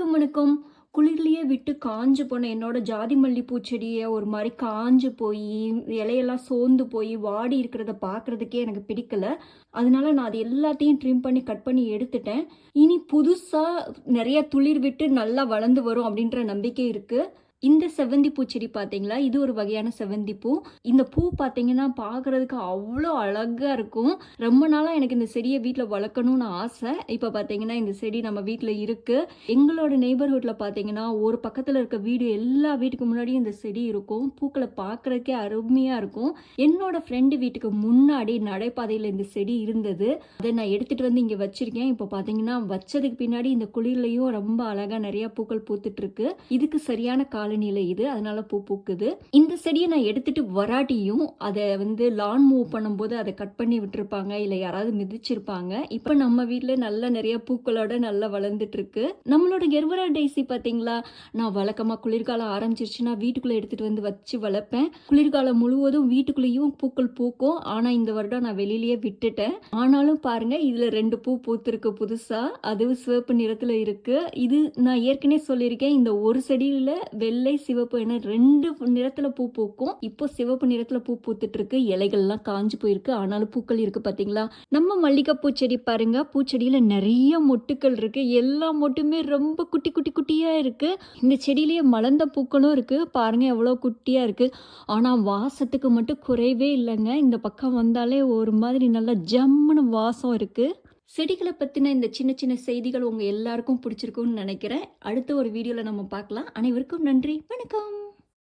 வணக்கம் வணக்கம் குளிர்லேயே விட்டு காஞ்சு போன என்னோட ஜாதி மல்லிப்பூ செடியை ஒரு மாதிரி காஞ்சு போய் இலையெல்லாம் சோர்ந்து போய் வாடி இருக்கிறத பார்க்கறதுக்கே எனக்கு பிடிக்கல. அதனால நான் அது எல்லாத்தையும் ட்ரிம் பண்ணி கட் பண்ணி எடுத்துட்டேன். இனி புதுசாக நிறைய துளிர் விட்டு நல்லா வளர்ந்து வரும் அப்படின்ற நம்பிக்கை இருக்குது இந்த செவ்வந்தி பூ செடி பார்த்தீங்களா இது ஒரு வகையான செவ்வந்தி பூ இந்த பூ பார்த்தீங்கன்னா பார்க்கறதுக்கு அவ்வளோ அழகாக இருக்கும். ரொம்ப நாளாக எனக்கு இந்த செடியை வீட்டில் வளர்க்கணும்னு ஆசை. இப்போ பார்த்தீங்கன்னா இந்த செடி நம்ம வீட்டில் இருக்குது எங்களோட நெய்பர்ஹுட்டில் பார்த்தீங்கன்னா ஒரு பக்கத்தில் இருக்க வீடு எல்லா வீட்டுக்கு முன்னாடியும் இந்த செடி இருக்கும். பூக்களை பார்க்கறதுக்கே அருமையாக இருக்கும். என்னோட ஃப்ரெண்டு வீட்டுக்கு முன்னாடி நடைபாதையில் இந்த செடி இருந்தது. அதை நான் எடுத்துகிட்டு வந்து இங்கே வச்சுருக்கேன். இப்போ பார்த்தீங்கன்னா வச்சதுக்கு பின்னாடி இந்த குளிர்லையும் ரொம்ப அழகாக நிறையா பூக்கள் பூத்துட்ருக்கு இதுக்கு சரியான கால காலநிலை இது அதனால பூ பூக்குது. இந்த செடியை நான் எடுத்துட்டு வராட்டியும் அதை வந்து லான் மூவ் பண்ணும்போது அதை கட் பண்ணி விட்டுருப்பாங்க இல்லை யாராவது மிதிச்சிருப்பாங்க. இப்போ நம்ம வீட்டில் நல்ல நிறைய பூக்களோட நல்லா வளர்ந்துட்டு இருக்கு நம்மளோட கெர்வரா டைசி பார்த்தீங்களா நான் வழக்கமாக குளிர்காலம் ஆரம்பிச்சிருச்சுன்னா வீட்டுக்குள்ளே எடுத்துட்டு வந்து வச்சு வளர்ப்பேன். குளிர்காலம் முழுவதும் வீட்டுக்குள்ளேயும் பூக்கள் பூக்கும். ஆனால் இந்த வருடம் நான் வெளியிலேயே விட்டுட்டேன். ஆனாலும் பாருங்க இதில் ரெண்டு பூ பூத்திருக்கு புதுசாக அதுவும் சிவப்பு நிறத்தில் இருக்கு. இது நான் ஏற்கனவே சொல்லியிருக்கேன் இந்த ஒரு செடியில் வெள்ளை சிவப்பு என ரெண்டு நிறத்துல பூ பூக்கும். இப்போ சிவப்பு நிறத்துல பூ பூத்துட்டு இருக்கு இலைகள்லாம் காஞ்சு போயிருக்கு. ஆனாலும் பூக்கள் இருக்கு பாத்தீங்களா? நம்ம மல்லிகைப்பூ செடி பாருங்க. பூச்செடியில நிறைய மொட்டுக்கள் இருக்கு. எல்லா மொட்டுமே ரொம்ப குட்டி குட்டி குட்டியா இருக்கு. இந்த செடியிலேயே மலர்ந்த பூக்களும் இருக்கு. பாருங்க எவ்வளோ குட்டியா இருக்கு. ஆனா வாசத்துக்கு மட்டும் குறைவே இல்லைங்க. இந்த பக்கம் வந்தாலே ஒரு மாதிரி நல்லா ஜம்முன்னு வாசம் இருக்கு. செடிகளை பற்றின இந்த சின்ன சின்ன செய்திகள் உங்கள் எல்லாருக்கும் பிடிச்சிருக்கும்னு நினைக்கிறேன். அடுத்த ஒரு வீடியோவில் நம்ம பார்க்கலாம். அனைவருக்கும் நன்றி. வணக்கம்.